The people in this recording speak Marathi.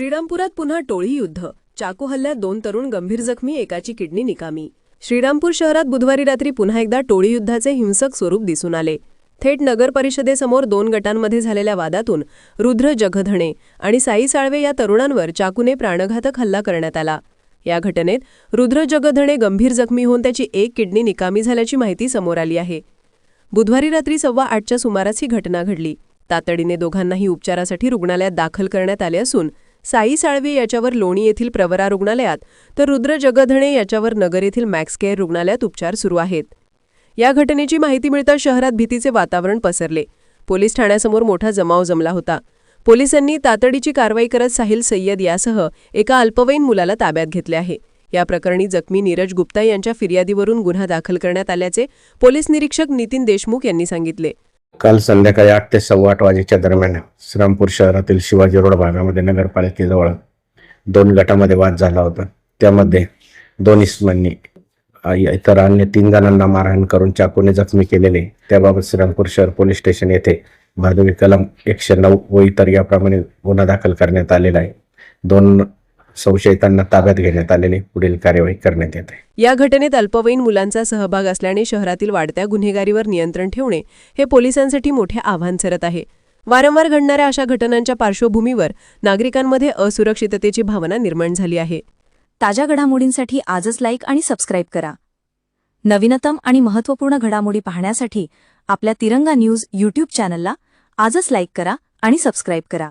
श्रीरामपुरात पुन्हा टोळी युद्ध. चाकू हल्ल्यात दोन तरुण गंभीर जखमी एकाची किडनी निकामी. श्रीरामपूर शहरात बुधवारी रात्री पुन्हा एकदा टोळी युद्धाचे हिंसक स्वरूप दिसून आले. थेट नगर परिषदेसमोर दोन गटांमध्ये झालेल्या वादातून रुद्र जगधणे आणि साई साळवे या तरुणांवर चाकूने प्राणघातक हल्ला करण्यात आला. या घटनेत रुद्र जगधणे गंभीर जखमी होऊन त्याची एक किडनी निकामी झाल्याची माहिती समोर आली आहे. बुधवारी रात्री सव्वा आठच्या सुमारास ही घटना घडली. तातडीने दोघांनाही उपचारासाठी रुग्णालयात दाखल करण्यात आले असून साई साळवे याच्यावर लोणी येथील प्रवरा रुग्णालयात तर रुद्र जगधणे याच्यावर नगर येथील मॅक्स केअर रुग्णालयात उपचार सुरू आहेत. या घटनेची माहिती मिळताच शहरात भीतीचे वातावरण पसरले. पोलीस ठाण्यासमोर मोठा जमाव जमला होता. पोलिसांनी तातडीची कारवाई करत साहिल सय्यद यासह एका अल्पवयीन मुलाला ताब्यात घेतले आहे. या प्रकरणी जखमी नीरज गुप्ता यांच्या फिर्यादीवरून गुन्हा दाखल करण्यात आल्याचे पोलीस निरीक्षक नितीन देशमुख यांनी सांगितले. काल संध्याकाळी आठ ते सव्वा आठ वाजेच्या दरम्यान श्रीरामपूर शहरातील शिवाजी रोड भागामध्ये नगरपालिकेजवळ दोन गटामध्ये वाद झाला होता. त्यामध्ये दोन इस्मांनी इतर अन्य तीन जणांना मारहाण करून चाकूने जखमी केलेले. त्याबाबत श्रीरामपूर शहर पोलीस स्टेशन येथे भादवी कलम एकशे नऊ व इतर याप्रमाणे गुन्हा दाखल करण्यात आलेला आहे. दोन संशयितांना ताब्यात घेण्यात आलेले पुढील कार्यवाही करण्यात येत. आहे या घटनेत अल्पवयीन मुलांचा सहभाग असल्याने शहरातील वाढत्या गुन्हेगारीवर नियंत्रण ठेवणे हे पोलिसांसाठी मोठे आव्हान ठरत आहे. वारंवार घडणाऱ्या अशा घटनांच्या पार्श्वभूमीवर नागरिकांमध्ये असुरक्षिततेची भावना निर्माण झाली आहे. ताज्या घडामोडींसाठी आजच लाईक आणि सबस्क्राईब करा. नवीनतम आणि महत्त्वपूर्ण घडामोडी पाहण्यासाठी आपल्या तिरंगा न्यूज यूट्यूब चॅनलला आजच लाईक करा आणि सबस्क्राईब करा.